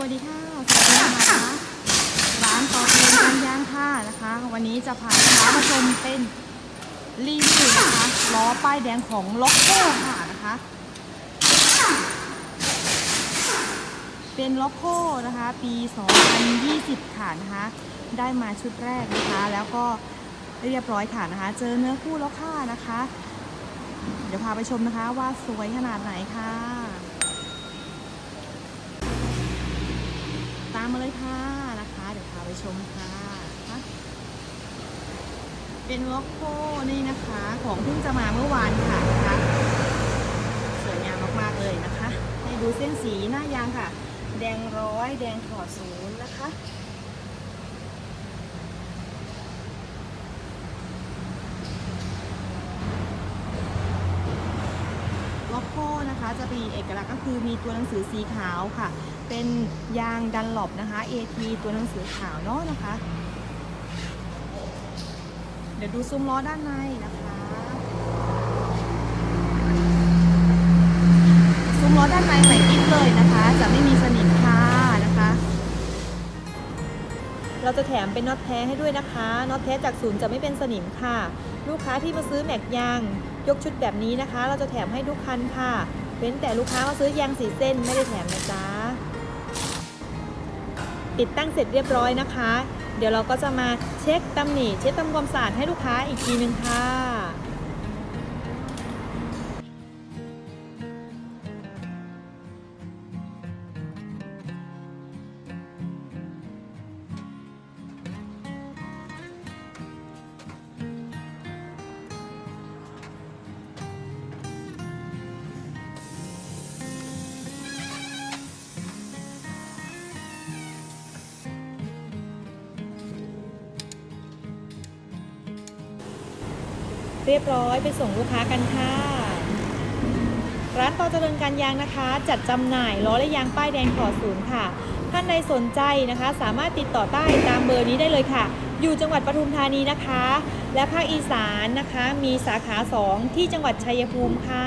วัสดีค่ะสวัสดีนะคะร้านต่อเองกันยางค่ะนะคะ วันนี้จะพาลูกค้ามาชมเป็นรีวิวนะคะล้อป้ายแดงของล็อกโก้ค่ะนะคะ เป็นล็อกโก้นะคะ ปี 2020 ค่ะนะคะ ได้มาชุดแรกนะคะ แล้วก็เรียบร้อยค่ะนะคะ เจอเนื้อคู่แล้วค่ะนะคะ เดี๋ยวพาไปชมนะคะว่าสวยขนาดไหนค่ะ ตา มาเลยค่ะนะคะ เดี๋ยวพาไปชมค่ะเป็นล็อกโก้นี่นะคะ ของเพิ่งจะมาเมื่อวานค่ะนะคะสวยงามมากๆเลยนะคะ ให้ดูเส้นสีหน้ายางค่ะ แดงร้อยแดงถอดศูนย์นะคะล็อกโก้นะคะจะมีเอกลักษณ์ก็คือมีตัวหนังสือสีขาวค่ะ เป็นยางดันหลบนะคะ AT ตัวหนังสือขาวเนาะนะคะ เดี๋ยวดูซุ้มล้อด้านในนะคะซุ้มล้อด้านในใหม่กิ๊บเลยนะคะ จะไม่มีสนิมค่ะนะคะ เราจะแถมเป็นน็อตแท้ให้ด้วยนะคะน็อตแท้จากศูนย์จะไม่เป็นสนิมค่ะ ลูกค้าที่มาซื้อแม็กยางยกชุดแบบนี้นะคะ เราจะแถมให้ทุกคันค่ะเว้นแต่ลูกค้ามาซื้อยางสีเส้นไม่ได้แถมนะจ๊ะ ติดตั้งเสร็จเรียบร้อยนะคะ เดี๋ยวเราก็จะมาเช็คตำหนิเช็คทำความสะอาดให้ลูกค้าอีกทีนึงค่ะ เรียบร้อยไปส่งลูกค้ากันค่ะ ร้านต่อเจริญการยางนะคะ จัดจำหน่ายล้อและยางป้ายแดงขอศูนย์ค่ะ ท่านใดสนใจนะคะ สามารถติดต่อได้ตามเบอร์นี้ได้เลยค่ะ อยู่จังหวัดปทุมธานีนะคะ และภาคอีสานนะคะ มีสาขา 2 ที่จังหวัดชัยภูมิค่ะ